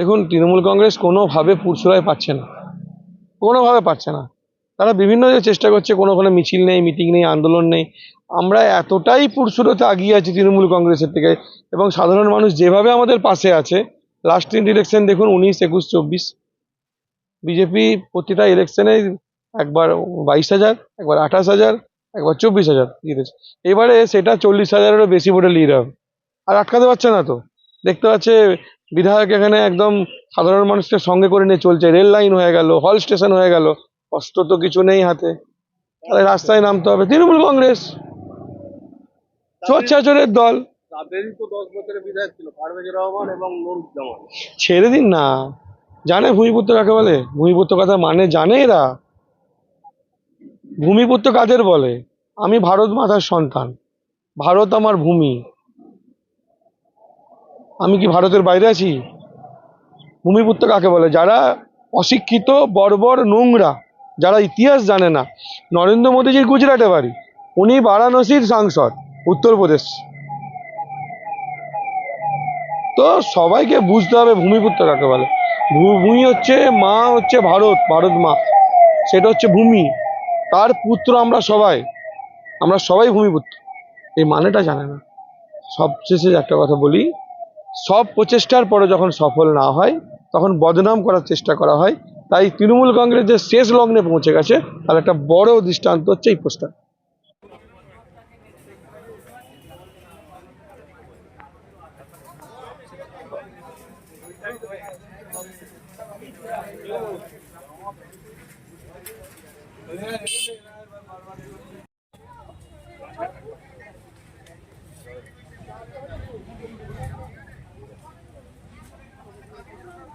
দেখুন, তৃণমূল কংগ্রেস কোনোভাবে পুরসুরায় পাচ্ছে না। কোনোভাবে পাচ্ছে না। তারা বিভিন্ন চেষ্টা করছে, কোনো কোনো মিছিল নেই, মিটিং নেই, আন্দোলন নেই। আমরা এতটাই পুরসুরতে আগিয়ে আছি তৃণমূল কংগ্রেসের থেকে এবং সাধারণ মানুষ যেভাবে আমাদের পাশে আছে লাস্ট তিন ইলেকশন দেখুন, উনিশ, একুশ, চব্বিশ। বিজেপি প্রতিটা ইলেকশনে একবার বাইশ হাজার, একবার আঠাশ হাজার, একবার চব্বিশ হাজার জিতেছে। এবারে সেটা চল্লিশ হাজারেরও বেশি ভোটে লিড হবে। আর আটকাতে পারছে না তো। দেখতে পাচ্ছে বিধায়ক এখানে একদম সাধারণ মানুষকে সঙ্গে করে নিয়ে চলছে। রেল লাইন হয়ে গেল হল স্টেশন হয়ে গেল। অস্ত্র তো কিছু নেই হাতে। তাহলে রাস্তায় নামতে হবে। তৃণমূল কংগ্রেস চোরের দল। ছেড়ে দিন না। জানে ভূমিপুত্র কাকে বলে? ভূমিপুত্র কথা মানে জানে এরা। ভূমিপুত্র কাদের বলে? আমি ভারত মাতার সন্তান। ভারত আমার ভূমি। আমি কি ভারতের বাইরে আছি? ভূমিপুত্র কাকে বলে? যারা অশিক্ষিত, বর্বর, নোংরা, যারা ইতিহাস জানে না, নরেন্দ্র মোদীজির গুজরাটে বাড়ি, উনি বারাণসীর সাংসদ, উত্তরপ্রদেশ। তো সবাইকে বুঝতে হবে ভূমিপুত্র কাকে বলে। ভূমি হচ্ছে মা, হচ্ছে ভারত ভারত মা। সেটা হচ্ছে ভূমি। তার পুত্র আমরা সবাই। আমরা সবাই ভূমিপুত্র। এই মানেটা জানে না। সবশেষে একটা কথা বলি সব প্রচেষ্টার পরে যখন সফল না হয়, তখন বদনাম করার চেষ্টা করা হয়। তাই তৃণমূল কংগ্রেস যে শেষ লগ্নে পৌঁছে গেছে, তার একটা বড় দৃষ্টান্ত হচ্ছে এই পোস্টার।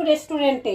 রেস্টুরেন্টে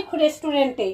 মৈখ রেস্টুরেন্টে